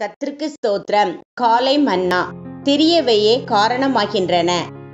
கத்திற்கு ஸ்தோத்திரம். காலை மன்னா. சிறியவையே காரணமாகின்றன.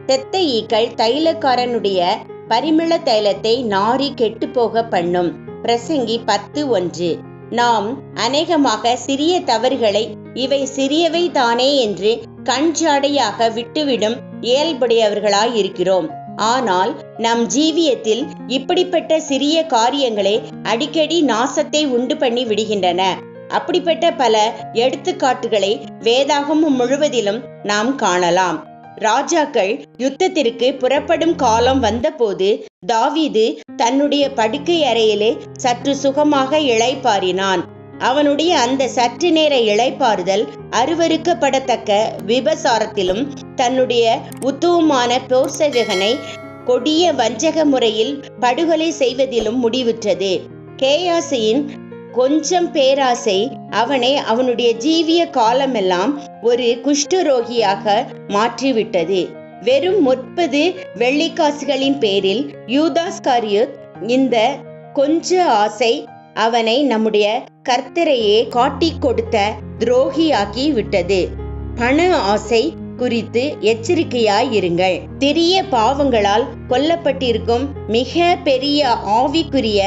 செத்த ஈக்கள் தைலக்காரனுடைய பரிமள தைலத்தை நாரி கெட்டுப்போக பண்ணும். பிரசங்கி பத்து ஒன்று. நாம் அநேகமாக சிறிய தவறுகளை இவை சிறியவை தானே என்று கண்ஜாடையாக விட்டுவிடும் இயல்புடையவர்களாய் இருக்கிறோம். ஆனால் நம் ஜீவியத்தில் இப்படிப்பட்ட சிறிய காரியங்களே அடிக்கடி நாசத்தை உண்டு பண்ணி விடுகின்றன. அப்படிப்பட்ட பல எடுத்துக்காட்டுகளை வேதாகமம் முழுவதிலும் நாம் காணலாம். ராஜாக்கள் யுத்தத்திற்கு புறப்படும் காலம் வந்தபோது தாவீது தன்னுடைய படுக்கை அறையிலே சற்று சுகமாக இளைப்பாறினான். அவனுடைய அந்த சற்று நேர இளைப்பாறுதல் அருவருக்கப்படத்தக்க விபசாரத்திலும் தன்னுடைய உத்துவமான போர்சேவகனை கொடிய வஞ்சக முறையில் படுகொலை செய்வதிலும் முடிவுற்றது. கேயாசியின் கொஞ்சம் பேராசை அவனை அவனுடைய ஜீவிய காலமெல்லாம் ஒரு குஷ்டரோகியாக மாற்றிவிட்டது. வெறும் முப்பது வெள்ளிக்காசுகளின் பேரில் யூதாஸ்காரியுத் இந்த கொஞ்ச ஆசை அவனை நம்முடைய கர்த்தரையே காட்டி கொடுத்த துரோகியாக்கி விட்டது. பண ஆசை குறித்து எச்சரிக்கையாயிருங்கள். சிறிய பாவங்களால் கொல்லப்பட்டிருக்கும் மிக பெரிய ஆவிக்குரிய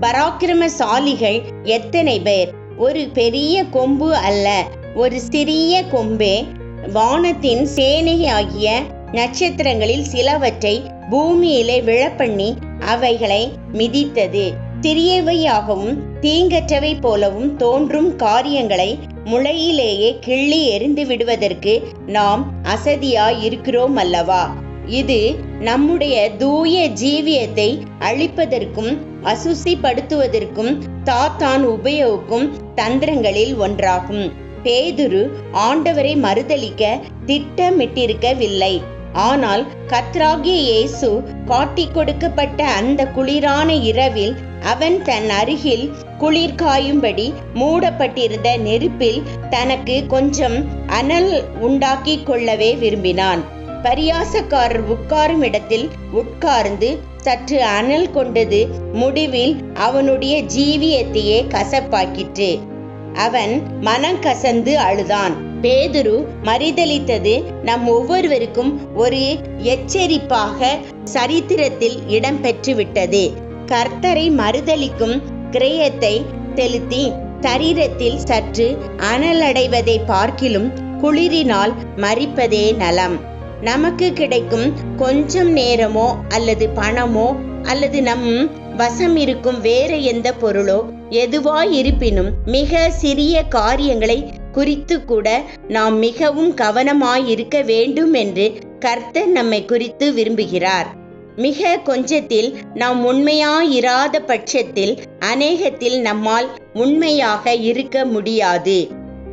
பராக்கிரமசாலிகள் எத்தனை பேர்? ஒரு பெரிய கொம்பு அல்ல ஒரு சிறிய கொம்பே. வானத்தின் சேனையாகிய நட்சத்திரங்களில் சிலவற்றை பூமியிலே விழப்பண்ணி அவைகளை மிதித்தது. சிறியவையாகவும் தீங்கற்றவை போலவும் தோன்றும் காரியங்களை முளையிலேயே கிள்ளி எரிந்து விடுவதற்கு நாம் அசதியாய் இருக்கிறோம் அல்லவா? இது நம்முடைய தூய ஜீவியத்தை அழிப்பதற்கும் அசுசிப்படுத்துவதற்கும் தாத்தான் உபயோகிக்கும் தந்திரங்களில் ஒன்றாகும். பேதுரு ஆண்டவரை மறுதளிக்க திட்டமிட்டிருக்கவில்லை. ஆனால் கத்ராகிய இயேசு காட்டிக் கொடுக்கப்பட்ட அந்த குளிரான இரவில் அவன் தன் அருகில் குளிர் காயும்படி மூடப்பட்டிருந்த நெருப்பில் தனக்கு கொஞ்சம் அனல் உண்டாக்கி கொள்ளவே விரும்பினான். பரியாசக்காரர் உட்காரும் இடத்தில் உட்கார்ந்து சற்று அனல் கொண்டது முடிவில் அவனுடைய ஜீவியத்தையே கசப்பாக்கிற்று. அவன் மனம் கசந்து அழுதான். பேதுரு மறிதளித்தது நம் ஒவ்வொருவருக்கும் ஒரு எச்சரிப்பாக சரித்திரத்தில் இடம்பெற்று விட்டது கர்த்தரை மறுதளிக்கும் கிரயத்தை செலுத்தி சரீரத்தில் சற்று அனலடைவதை பார்க்கிலும் குளிரினால் மறிப்பதே நலம். நமக்கு கிடைக்கும் கொஞ்சம் நேரமோ அல்லது பணமோ அல்லது நம் வசம் இருக்கும் வேற எந்த பொருளோ எதுவாய் இருப்பினும் மிக சிறிய காரியங்களை குறித்து கூட நாம் மிகவும் கவனமாயிருக்க வேண்டும் என்று கர்த்தர் நம்மை குறித்து விரும்புகிறார். மிக கொஞ்சத்தில் நாம் உண்மையாயிராத பட்சத்தில் அநேகத்தில் நம்மால் உண்மையாக இருக்க முடியாது.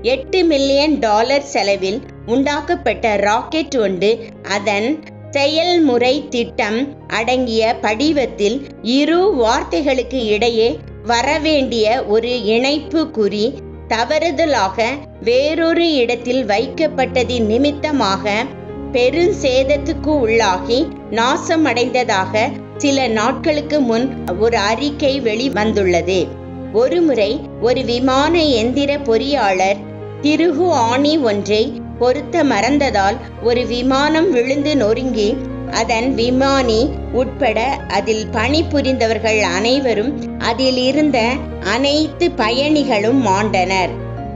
எட்டு மில்லியன் டாலர் செலவில் உண்டாக்கப்பட்ட ராக்கெட் ஒன்று. அதன் செயல்முறை திட்டம் அடங்கிய படிவத்தில் இரு வார்த்தைகளுக்கு இடையே வரவேண்டிய ஒரு இணைப்பு குறி தவறுதலாக வேறொரு இடத்தில் வைக்கப்பட்டதின் நிமித்தமாக பெரும் சேதத்துக்கு உள்ளாகி நாசமடைந்ததாக சில நாட்களுக்கு முன் ஒரு அறிக்கை வெளிவந்துள்ளது. ஒருமுறை ஒரு விமான எந்திர பொறியாளர் திருகு ஆணி ஒன்றை பொருத்த மறந்ததால் ஒரு விமானம் விழுந்து நொறுங்கி அதன் விமானி உட்பட அதில் பணிபுரிந்தவர்கள் அனைவரும் அதில் இருந்த அனைத்து பயணிகளும் மாண்டனர்.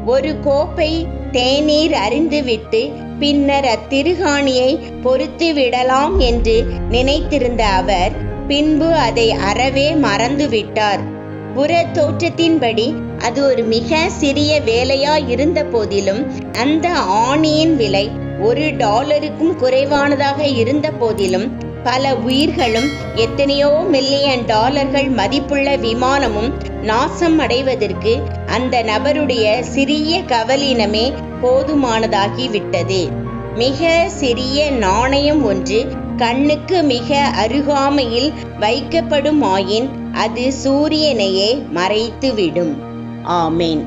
ஒரு கோப்பை தேநீர் அறிந்துவிட்டு பின்னர் அத்திருகாணியை பொறுத்து விடலாம் என்று நினைத்திருந்த அவர் பின்பு அதை அறவே மறந்துவிட்டார். புற தோற்றத்தின்படி அது ஒரு மிக சிறிய வேலையா இருந்த போதிலும் அந்த ஆணியின் விலை ஒரு டாலருக்கும் குறைவானதாக இருந்த போதிலும் பல உயிர்களும் எத்தனையோ மில்லியன் டாலர்கள் மதிப்புள்ள விமானமும் நாசம் அடைவதற்கு அந்த நபருடைய சிறிய கவலினமே போதுமானதாகிவிட்டது. மிக சிறிய நாணயம் ஒன்று கண்ணுக்கு மிக அருகாமையில் வைக்கப்படும் ஆயின் அது சூரியனையே மறைத்துவிடும். ஆமேன்